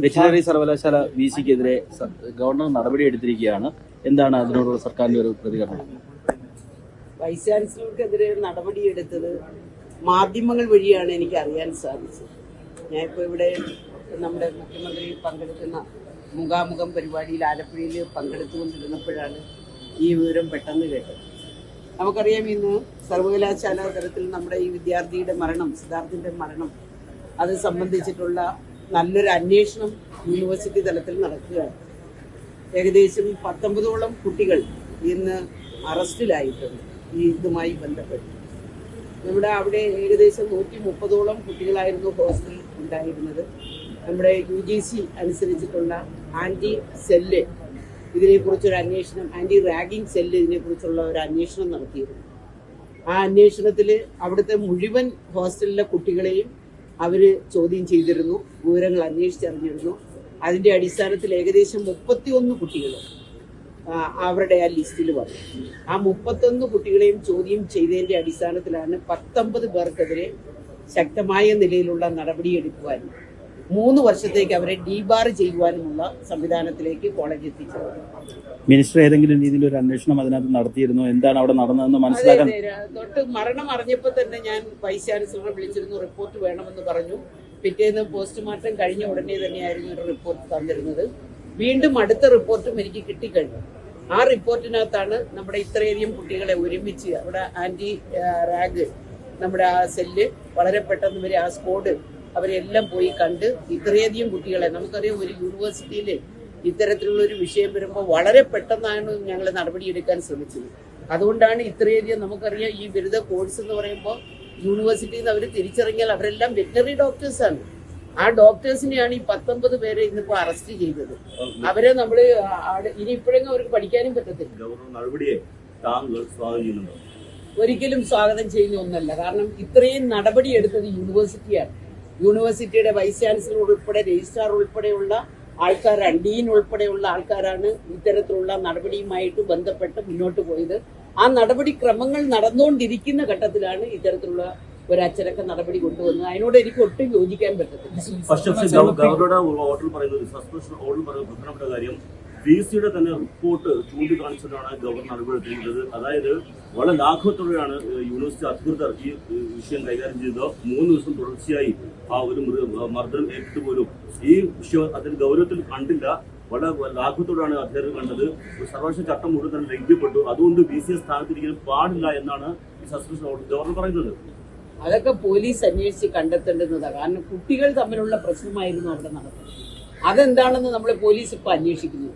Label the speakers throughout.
Speaker 1: Veterinary സർവകലാശാല V സിക്കെതിരെ governor നടപടി എടുത്തിരിക്കുകയാണ്. എന്താണ് അതിനോടുള്ള സർക്കാരിന്റെ ഒരു പ്രതികരണം?
Speaker 2: വൈസ് ചാൻസലർക്കെതിരെ നടപടി എടുത്തത് മാധ്യമങ്ങൾ വഴിയാണ് എനിക്ക് അറിയാൻ സാധിച്ചത്. ഞാൻ ഇപ്പോൾ ഇവിടെ നമ്മുടെ മുഖ്യമന്ത്രി പങ്കെടുക്കുന്ന മുഖാമുഖം പരിപാടിയിൽ ആലപ്പുഴയിൽ പങ്കെടുത്തുകൊണ്ടിരുന്നപ്പോഴാണ് ഈ വിവരം പെട്ടെന്ന് കേട്ടത്. നമുക്കറിയാം ഇന്ന് സർവകലാശാല തലത്തിൽ നമ്മുടെ ഈ വിദ്യാർത്ഥിയുടെ മരണം സിദ്ധാർത്ഥിന്റെ മരണം അത് സംബന്ധിച്ചിട്ടുള്ള നല്ലൊരു അന്വേഷണം യൂണിവേഴ്സിറ്റി തലത്തിൽ നടക്കുകയാണ്. ഏകദേശം പത്തൊമ്പതോളം കുട്ടികൾ ഇന്ന് അറസ്റ്റിലായിട്ടുണ്ട്. ഈ ഇതുമായി ബന്ധപ്പെട്ട്. നമ്മുടെ അവിടെ ഏകദേശം നൂറ്റി മുപ്പതോളം കുട്ടികളായിരുന്നു ഹോസ്റ്റലിൽ ഉണ്ടായിരുന്നത്. നമ്മുടെ യു ജി സി അനുസരിച്ചിട്ടുള്ള ആന്റി സെല്ല് ഇതിനെക്കുറിച്ചൊരു അന്വേഷണം ആന്റി റാഗിംഗ് സെല്ല് ഇതിനെക്കുറിച്ചുള്ള ഒരു അന്വേഷണം നടത്തിയിരുന്നു. ആ അന്വേഷണത്തിൽ അവിടുത്തെ മുഴുവൻ ഹോസ്റ്റലിലെ കുട്ടികളെയും അവർ ചോദ്യം ചെയ്തിരുന്നു വിവരങ്ങൾ അന്വേഷിച്ചറിഞ്ഞിരുന്നു അതിന്റെ അടിസ്ഥാനത്തിൽ ഏകദേശം മുപ്പത്തിയൊന്ന് കുട്ടികൾ അവരുടെ ആ ലിസ്റ്റിൽ വന്നു. ആ മുപ്പത്തൊന്ന് കുട്ടികളെയും ചോദ്യം ചെയ്തതിന്റെ അടിസ്ഥാനത്തിലാണ് പത്തൊമ്പത് പേർക്കെതിരെ ശക്തമായ നിലയിലുള്ള നടപടിയെടുക്കുവാനും മൂന്ന് വർഷത്തേക്ക് അവരെ ഡീബാർ ചെയ്യുവാനുമുള്ള സംവിധാനത്തിലേക്ക് കോളേജ് എത്തിച്ചത്.
Speaker 1: മിനിസ്റ്റർ ഏതെങ്കിലും രീതിയിൽ ഒരു അന്വേഷണം അതിനകത്ത് നടത്തിയിരുന്നു? എന്താണ് അവിടെ നടന്നതെന്ന് മനസ്സിലാക്കാൻ
Speaker 2: തൊട്ട് മരണം അറിഞ്ഞപ്പോൾ തന്നെ ഞാൻ വൈസ് ചാൻസലറെ വിളിച്ചിരുന്നു. റിപ്പോർട്ട് വേണമെന്ന് പറഞ്ഞു. പിറ്റേന്ന് പോസ്റ്റ്മോർട്ടം കഴിഞ്ഞ ഉടനെ തന്നെയായിരുന്നു ഒരു റിപ്പോർട്ട് തന്നിരുന്നത്. വീണ്ടും അടുത്ത റിപ്പോർട്ടും എനിക്ക് കിട്ടിക്കഴിഞ്ഞു. ആ റിപ്പോർട്ടിനകത്താണ് നമ്മുടെ ഇത്രയധികം കുട്ടികളെ ഒരുമിച്ച് അവിടെ ആന്റി റാഗ് നമ്മുടെ ആ സെല്ല് വളരെ പെട്ടെന്ന് വരെ ആ സ്കോഡ് അവരെല്ലാം പോയി കണ്ട് ഇത്രയധികം കുട്ടികളെ നമുക്കറിയാം ഒരു യൂണിവേഴ്സിറ്റിയിൽ ഇത്തരത്തിലുള്ള ഒരു വിഷയം വരുമ്പോൾ വളരെ പെട്ടെന്നാണ് ഞങ്ങൾ നടപടിയെടുക്കാൻ ശ്രമിച്ചത്. അതുകൊണ്ടാണ് ഇത്രയധികം നമുക്കറിയാം ഈ ബിരുദ കോഴ്സ് എന്ന് പറയുമ്പോൾ യൂണിവേഴ്സിറ്റിയിൽ നിന്ന് അവർ തിരിച്ചറിഞ്ഞാൽ അവരെല്ലാം വെറ്റിനറി ഡോക്ടേഴ്സാണ് ആ ഡോക്ടേഴ്സിനെയാണ് ഈ പത്തൊമ്പത് പേരെ ഇന്നിപ്പോൾ അറസ്റ്റ് ചെയ്തത്. അവരെ നമ്മൾ ഇനി ഇപ്പോഴെങ്കിലും അവർക്ക് പഠിക്കാനും പറ്റത്തില്ല. ഒരിക്കലും സ്വാഗതം ചെയ്യുന്ന ഒന്നല്ല. കാരണം ഇത്രയും നടപടി എടുത്തത് യൂണിവേഴ്സിറ്റിയാണ്. യൂണിവേഴ്സിറ്റിയുടെ വൈസ് ചാൻസലർ ഉൾപ്പെടെ രജിസ്ട്രാർ ഉൾപ്പെടെയുള്ള ആൾക്കാരാണ് ഡീൻ ഉൾപ്പെടെയുള്ള ആൾക്കാരാണ് ഇത്തരത്തിലുള്ള നടപടിയുമായിട്ട് ബന്ധപ്പെട്ട് മുന്നോട്ട് പോയത്. ആ നടപടിക്രമങ്ങൾ നടന്നുകൊണ്ടിരിക്കുന്ന ഘട്ടത്തിലാണ് ഇത്തരത്തിലുള്ള ഒരു അച്ചടക്ക നടപടി കൊണ്ടുവന്നത്. അതിനോട് എനിക്ക് ഒട്ടും യോജിക്കാൻ പറ്റത്തില്ല.
Speaker 3: ഓർഡർ പറയുന്നത് സസ്പെൻഷൻ ഓർഡർ പറയുന്ന പ്രധാനപ്പെട്ട കാര്യം. വി സിയുടെ തന്നെ റിപ്പോർട്ട് ചൂണ്ടിക്കാണിച്ചിട്ടാണ് ഗവർണർ നടപടിയെടുത്തിരിക്കുന്നത് അതായത് വളരെ ലാഘവത്തോടെയാണ് യൂണിവേഴ്സിറ്റി അധികൃതർ ഈ വിഷയം കൈകാര്യം ചെയ്തത്. മൂന്ന് ദിവസം തുടർച്ചയായി ആ ഒരു മർദ്ദനം ഏറ്റിട്ട് പോലും ഈ വിഷയം അതിൽ ഗൗരവത്തിൽ കണ്ടില്ല. വളരെ ലാഘവത്തോടാണ് അദ്ദേഹം കണ്ടത്. സർവകക്ഷി ചട്ടം മുഴുവൻ തന്നെ ലംഘിക്കപ്പെട്ടു. അതുകൊണ്ട് ബി സി എസ് സ്ഥാനത്തിരിക്കാൻ പാടില്ല എന്നാണ് ഈ സസ്പെൻഷൻ ഗവർണർ പറയുന്നത്.
Speaker 2: അതൊക്കെ പോലീസ് അന്വേഷിച്ച് കണ്ടെത്തേണ്ടുന്നതാണ് കാരണം കുട്ടികൾ തമ്മിലുള്ള പ്രശ്നമായിരുന്നു അവിടെ നടത്തുന്നത് അതെന്താണെന്ന് നമ്മൾ പോലീസ് ഇപ്പൊ അന്വേഷിക്കുന്നു.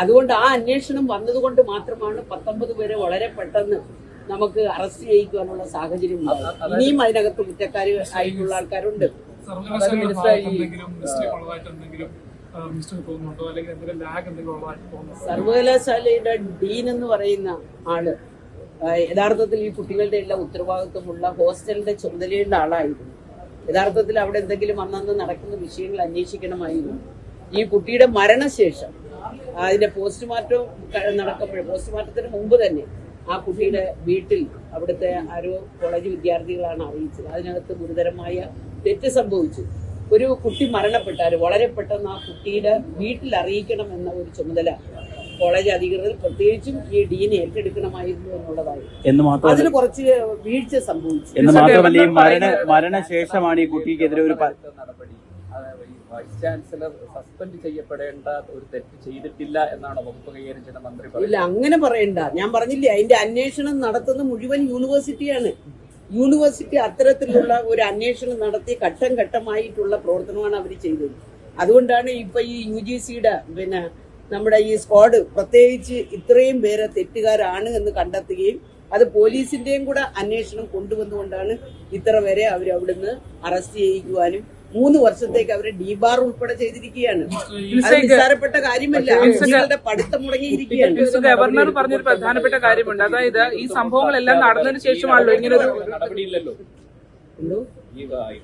Speaker 2: അതുകൊണ്ട് ആ അന്വേഷണം വന്നതുകൊണ്ട് മാത്രമാണ് പത്തൊമ്പത് പേരെ വളരെ പെട്ടെന്ന് നമുക്ക് അറസ്റ്റ് ചെയ്യിക്കുവാനുള്ള സാഹചര്യം ഇനിയും അതിനകത്ത് കുറ്റക്കാർ ആയിട്ടുള്ള ആൾക്കാരുണ്ട്.
Speaker 4: സർവകലാശാലയുടെ
Speaker 2: ഡീൻ എന്ന് പറയുന്ന ആൾ യഥാർത്ഥത്തിൽ ഈ കുട്ടികളുടെ എല്ലാം ഉത്തരവാദിത്വമുള്ള ഹോസ്റ്റലിന്റെ ചുമതലയുള്ള ആളായിരുന്നു. യഥാർത്ഥത്തിൽ അവിടെ എന്തെങ്കിലും അന്നന്ന് നടക്കുന്ന വിഷയങ്ങൾ അന്വേഷിക്കണമായിരുന്നു. ഈ കുട്ടിയുടെ മരണശേഷം അതിന്റെ പോസ്റ്റ്മോർട്ടം നടക്കുമ്പോൾ പോസ്റ്റ്മോർട്ടത്തിന് മുമ്പ് തന്നെ ആ കുട്ടിയുടെ വീട്ടിൽ അവിടുത്തെ ആരോ കോളേജ് വിദ്യാർത്ഥികളാണ് അറിയിച്ചത്. അതിനകത്ത് ഗുരുതരമായ തെറ്റ് സംഭവിച്ചു. ഒരു കുട്ടി മരണപ്പെട്ടാൽ വളരെ പെട്ടെന്ന് ആ കുട്ടിയുടെ വീട്ടിൽ അറിയിക്കണം എന്ന ഒരു ചുമതല കോളേജ് അധികൃതർ പ്രത്യേകിച്ചും ഈ ഡീൻ ഏറ്റെടുക്കണമായിരുന്നു എന്നുള്ളതായിരുന്നു അതിന് കുറച്ച് വീഴ്ച സംഭവിച്ചു.
Speaker 1: എന്ന് മാത്രമല്ല ഈ മരണ മരണശേഷമാണ് ഈ കുട്ടിക്കെതിരെ ഒരു
Speaker 5: നടപടി വൈസ് ചാൻസലർ സസ്പെൻഡ് ചെയ്യപ്പെടേണ്ട ഒരു തെറ്റ് ചെയ്തിട്ടില്ല എന്നാണ് വകുപ്പ് കൈകാര്യം ചെയ്യുന്ന മന്ത്രി
Speaker 2: ഇല്ല അങ്ങനെ പറയണ്ട. ഞാൻ പറഞ്ഞില്ലേ അതിന്റെ അന്വേഷണം നടത്തുന്ന മുഴുവൻ യൂണിവേഴ്സിറ്റിയാണ്. യൂണിവേഴ്സിറ്റി അത്തരത്തിലുള്ള ഒരു അന്വേഷണം നടത്തി ഘട്ടം ഘട്ടമായിട്ടുള്ള പ്രവർത്തനമാണ് അവർ ചെയ്തത്. അതുകൊണ്ടാണ് ഇപ്പൊ ഈ യു ജി സിയുടെ പിന്നെ നമ്മുടെ ഈ സ്ക്വാഡ് പ്രത്യേകിച്ച് ഇത്രയും പേരെ തെറ്റുകാരാണ് എന്ന് കണ്ടെത്തുകയും അത് പോലീസിന്റെയും കൂടെ അന്വേഷണം കൊണ്ടുവന്നുകൊണ്ടാണ് ഇത്ര വരെ അവർ അവിടുന്ന് അറസ്റ്റ് ചെയ്യിക്കുവാനും മൂന്ന് വർഷത്തേക്ക് അവരെ ഡിബാർ ഉൾപ്പെടെ ചെയ്തിരിക്കുകയാണ്. നിസ്സാരപ്പെട്ട കാര്യമല്ല. കുട്ടികളുടെ പഠിത്തം മുടങ്ങിയിരിക്കുകയാണ്.
Speaker 6: ഗവർണർ പറഞ്ഞൊരു പ്രധാനപ്പെട്ട കാര്യമുണ്ട്. അതായത് ഈ സംഭവങ്ങളെല്ലാം നടന്നതിന് ശേഷമാണല്ലോ
Speaker 5: ഇങ്ങനെ ഒരു നടപടിയില്ലല്ലോ.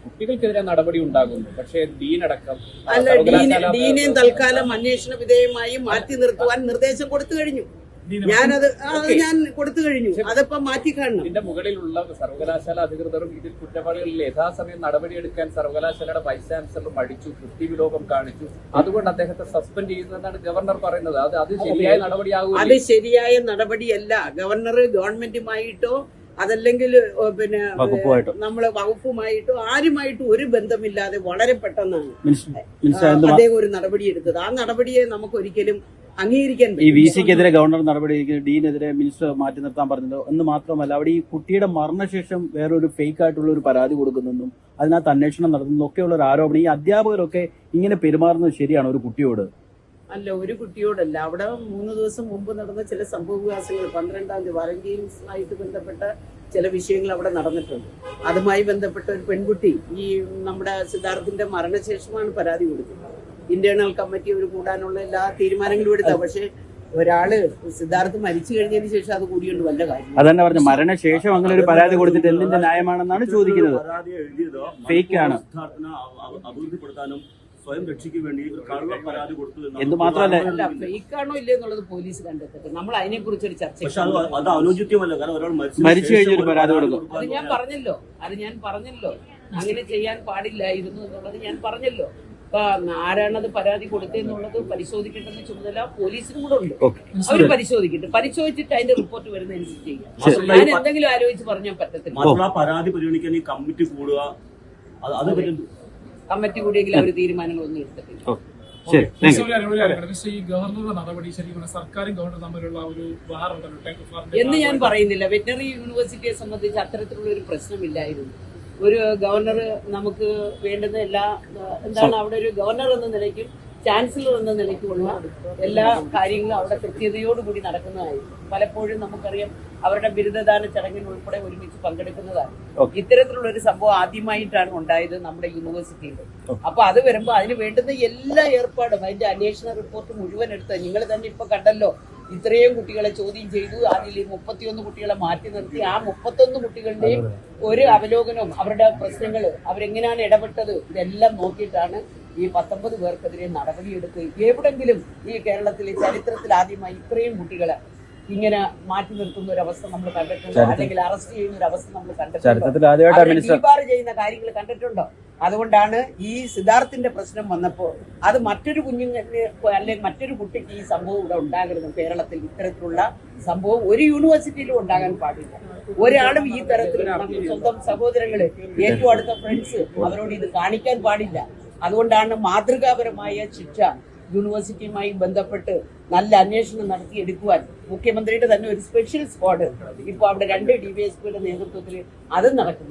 Speaker 5: കുട്ടികൾക്കെതിരെ നടപടി ഉണ്ടാകുന്നു. പക്ഷേ ഡീനടക്കം
Speaker 2: അല്ല ഡീനെ തൽക്കാലം അന്വേഷണ വിധേയമായി മാറ്റി നിർത്തുവാൻ നിർദ്ദേശം കൊടുത്തു കഴിഞ്ഞു. ഞാനത് അത് ഞാൻ കൊടുത്തു കഴിഞ്ഞു. അതിപ്പോ മാറ്റി കാണണം.
Speaker 5: ഇതിന്റെ മുകളിലുള്ള സർവകലാശാല അധികൃതരും ഇതിൽ കുറ്റവാളികളിൽ യഥാസമയം നടപടിയെടുക്കാൻ സർവകലാശാലയുടെ വൈസ് ചാൻസലർ മടിച്ചു കൃത്യവിലോകം കാണിച്ചു. അതുകൊണ്ട് അദ്ദേഹത്തെ സസ്പെൻഡ് ചെയ്യുന്നതാണ് ഗവർണർ പറയുന്നത്. അത് അത് ശരിയായ നടപടിയാകും അത്
Speaker 2: ശരിയായ നടപടിയല്ല. ഗവർണർ ഗവൺമെന്റുമായിട്ടോ അതല്ലെങ്കിൽ പിന്നെ. നമ്മൾ വകുപ്പുമായിട്ടോ ആരുമായിട്ടും ഒരു ബന്ധമില്ലാതെ വളരെ പെട്ടെന്നാണ് അദ്ദേഹം ഒരു നടപടി എടുത്തത് ആ നടപടിയെ നമുക്ക് ഒരിക്കലും അംഗീകരിക്കാൻ
Speaker 1: ഈ വി സിക്കെതിരെ ഗവർണർ നടപടി ഡീനെതിരെ മിനിസ്റ്റർ മാറ്റി നിർത്താൻ പറഞ്ഞത്. എന്ന് മാത്രമല്ല അവിടെ ഈ കുട്ടിയുടെ മരണശേഷം വേറൊരു ഫേക്ക് ആയിട്ടുള്ള ഒരു പരാതി കൊടുക്കുന്നെന്നും അതിനകത്ത് അന്വേഷണം നടത്തുന്നതും ഒക്കെയുള്ള ഒരു ആരോപണം. ഈ അധ്യാപകരൊക്കെ ഇങ്ങനെ പെരുമാറുന്നത് ശരിയാണ് ഒരു കുട്ടിയോട്?
Speaker 2: അല്ല ഒരു കുട്ടിയോടല്ല. അവിടെ മൂന്ന് ദിവസം മുമ്പ് നടന്ന ചില സംഭവവികാസങ്ങൾ പന്ത്രണ്ടാം തീയതി വാലന്റീൻസുമായിട്ട് ബന്ധപ്പെട്ട ചില വിഷയങ്ങൾ അവിടെ നടന്നിട്ടുണ്ട്. അതുമായി ബന്ധപ്പെട്ട ഒരു പെൺകുട്ടി ഈ നമ്മുടെ സിദ്ധാർത്ഥിന്റെ മരണശേഷമാണ് പരാതി കൊടുത്തത് ഇന്റേണൽ കമ്മിറ്റി ഒരു കൂടാനുള്ള എല്ലാ തീരുമാനങ്ങളും എടുത്ത. പക്ഷേ ഒരാൾ സിദ്ധാർത്ഥ് മരിച്ചു കഴിഞ്ഞതിന് ശേഷം അത് കൂടിയുണ്ട് വല്ല കാര്യം
Speaker 1: അതന്നെ പറഞ്ഞു മരണശേഷം അങ്ങനെ ഒരു പരാതി കൊടുത്തിട്ട് എന്തിന്റെ ന്യായമാണെന്നാണ് ചോദിക്കുന്നത്.
Speaker 3: പരാതി എഴുതിയത്
Speaker 1: Fake ആണ്.
Speaker 3: അഭിവൃദ്ധിപ്പെടുത്താനും സ്വയം രക്ഷയ്ക്ക് വേണ്ടി കള്ള പരാതി കൊടുത്തു
Speaker 1: എന്ന് മാത്രമല്ല-
Speaker 2: ഫേക്കാണോ ഇല്ലേ എന്നുള്ളത് പോലീസ് കണ്ടെത്തട്ടെ. നമ്മൾ അതിനെ കുറിച്ച് ഒരു ചർച്ച
Speaker 3: പക്ഷെ അത് അനുചിത്യമല്ല കാരണം ഒരാൾ
Speaker 1: മരിച്ചു കഴിഞ്ഞ് ഒരു പരാതി കൊടുക്കും.
Speaker 2: അത് ഞാൻ പറഞ്ഞല്ലോ. അത് ഞാൻ പറഞ്ഞല്ലോ. അങ്ങനെ ചെയ്യാൻ പാടില്ലായിരുന്നു എന്നുള്ളത് ഞാൻ പറഞ്ഞല്ലോ. ആരാണത് പരാതി കൊടുത്തെന്നുള്ളത് പരിശോധിക്കേണ്ടെന്ന ചുമതല പോലീസിനും കൂടെ ഉണ്ട്. അവർ പരിശോധിക്കട്ടെ. പരിശോധിച്ചിട്ട് അതിന്റെ റിപ്പോർട്ട് വരുന്നതനുസരിച്ച് ചെയ്യാം. ഞാൻ എന്തെങ്കിലും ആലോചിച്ച് പറഞ്ഞാൽ പറ്റത്തില്ല.
Speaker 3: പരാതി പരിഗണിക്കാൻ ഈ കമ്മിറ്റി കൂടുക
Speaker 2: കമ്മിറ്റി കൂടിയെങ്കിലും അവർ തീരുമാനങ്ങളൊന്നും എടുത്തിട്ടില്ല എന്ന് ഞാൻ പറയുന്നില്ല. വെറ്ററിനറി യൂണിവേഴ്സിറ്റിയെ സംബന്ധിച്ച് അത്തരത്തിലുള്ള ഒരു പ്രശ്നമില്ലായിരുന്നു. ഒരു ഗവർണർ നമുക്ക് വേണ്ടുന്ന എല്ലാ എന്താണ് അവിടെ ഒരു ഗവർണർ എന്ന നിലയ്ക്കും ചാൻസലർ എന്ന നിലയ്ക്കുമുള്ള എല്ലാ കാര്യങ്ങളും അവിടെ കൃത്യതയോടുകൂടി നടക്കുന്നതായിരുന്നു പലപ്പോഴും നമുക്കറിയാം അവരുടെ ബിരുദദാന ചടങ്ങിൽ ഉൾപ്പെടെ ഒരുമിച്ച് പങ്കെടുക്കുന്നതാണ്. ഇത്തരത്തിലുള്ള ഒരു സംഭവം ആദ്യമായിട്ടാണ് ഉണ്ടായത് നമ്മുടെ യൂണിവേഴ്സിറ്റിയിൽ അപ്പൊ അത് വരുമ്പോൾ അതിന് വേണ്ടുന്ന എല്ലാ ഏർപ്പാടും അതിന്റെ അന്വേഷണ റിപ്പോർട്ട് മുഴുവൻ എടുത്ത് നിങ്ങൾ തന്നെ ഇപ്പൊ കണ്ടല്ലോ ഇത്രയും കുട്ടികളെ ചോദ്യം ചെയ്തു. അതിൽ മുപ്പത്തിയൊന്ന് കുട്ടികളെ മാറ്റി നിർത്തി. ആ മുപ്പത്തൊന്ന് കുട്ടികളുടെയും ഒരു അവലോകനവും അവരുടെ പ്രശ്നങ്ങൾ അവരെങ്ങനെയാണ് ഇടപെട്ടത് ഇതെല്ലാം നോക്കിയിട്ടാണ് ഈ പത്തൊമ്പത് പേർക്കെതിരെ നടപടിയെടുത്ത് എവിടെങ്കിലും ഈ കേരളത്തിലെ ചരിത്രത്തിൽ ആദ്യമായി ഇത്രയും കുട്ടികളെ ഇങ്ങനെ മാറ്റി നിർത്തുന്ന ഒരു അവസ്ഥ നമ്മൾ കണ്ടിട്ടുണ്ടോ? അല്ലെങ്കിൽ അറസ്റ്റ് ചെയ്യുന്ന ഒരു അവസ്ഥ നമ്മൾ കണ്ടിട്ടുണ്ടോ ചെയ്യുന്ന കാര്യങ്ങൾ കണ്ടിട്ടുണ്ടോ? അതുകൊണ്ടാണ് ഈ സിദ്ധാർത്ഥിന്റെ പ്രശ്നം വന്നപ്പോൾ അത് മറ്റൊരു കുഞ്ഞുങ്ങൾക്ക് അല്ലെങ്കിൽ മറ്റൊരു കുട്ടിക്ക് ഈ സംഭവം ഇവിടെ ഉണ്ടാകരുത്. കേരളത്തിൽ ഇത്തരത്തിലുള്ള സംഭവം ഒരു യൂണിവേഴ്സിറ്റിയിലും ഉണ്ടാകാൻ പാടില്ല. ഒരാളും ഈ തരത്തിൽ സ്വന്തം സഹോദരങ്ങൾ ഏറ്റവും അടുത്ത ഫ്രണ്ട്സ് അവരോട് ഇത് കാണിക്കാൻ പാടില്ല. അതുകൊണ്ടാണ് മാതൃകാപരമായ ശിക്ഷ യൂണിവേഴ്സിറ്റിയുമായി ബന്ധപ്പെട്ട് നല്ല അന്വേഷണം നടത്തിയെടുക്കുവാൻ മുഖ്യമന്ത്രിയുടെ തന്നെ ഒരു സ്പെഷ്യൽ സ്ക്വാഡ് ഇപ്പോൾ അവിടെ രണ്ട് ഡി വി എസ് പിയുടെ നേതൃത്വത്തിൽ അത് നടക്കുന്നുണ്ട്.